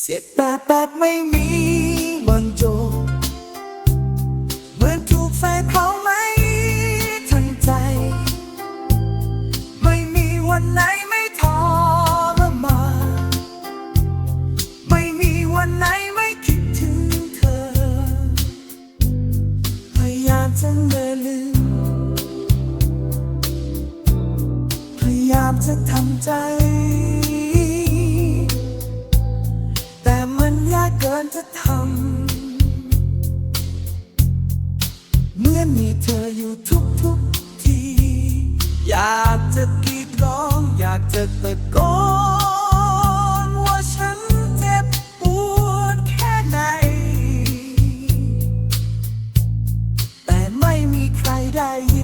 เสียดแบบแบบไม่มีวันจบเหมือนถูกไฟเผาไหมทั้งใจ ไม่มีวันไหนไม่ทรมานไม่มีวันไหนไม่คิดถึงเธอ พยายามจะเลิลืม พยายามจะทำใจ เกินจะทำ เมื่อมีเธออยู่ทุกทุกที อยากจะกรีดร้อง อยากจะตะโกนว่าฉันเจ็บปวดแค่ไหน แต่ไม่มีใครได้ยิน